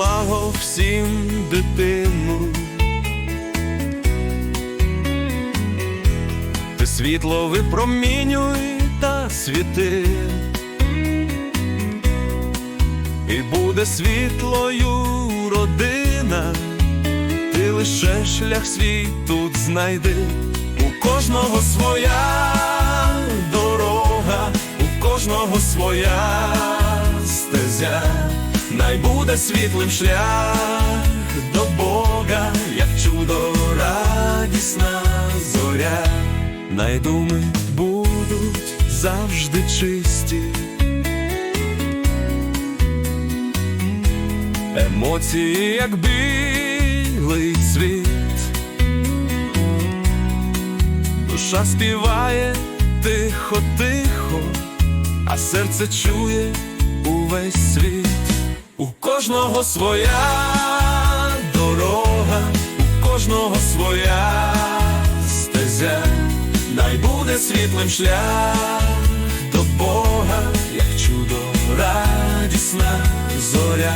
благо всім дитину. Ти світло випромінюй та світи, і буде світлою родина, ти лише шлях свій тут знайди, у кожного своя дорога, у кожного своя буде світлим шлях до Бога, як чудо радісна зоря, найдуми будуть завжди чисті. Емоції, як білий цвіт, душа співає тихо-тихо, а серце чує увесь світ. Кожного своя дорога, у кожного своя стезя, най буде світлим шлях до Бога, як чудо радісна зоря.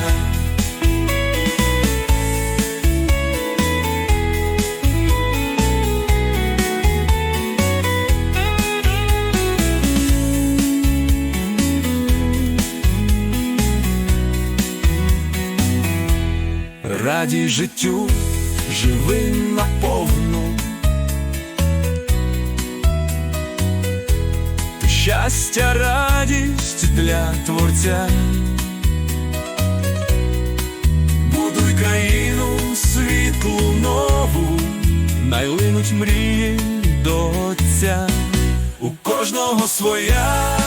Радій життю, живи наповну. Щастя, радість для творця. Будуй країну світлу нову, найлинуть мрії до Отця. У кожного своя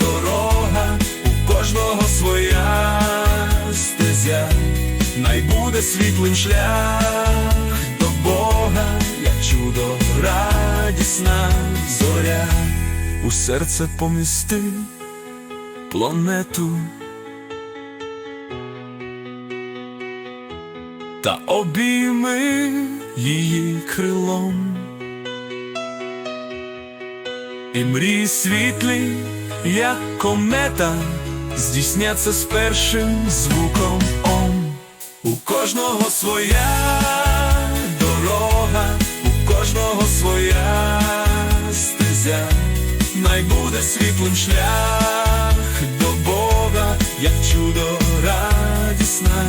дорога, у кожного своя буде світлим шлях до Бога, як чудо радісна зоря, у серце помісти планету. Та обійми її крилом. І мрії світлі, як комета, здійсняться з першим звуком Ом. У кожного своя дорога, у кожного своя стезя, най буде світлим шлях до Бога, як чудо радісна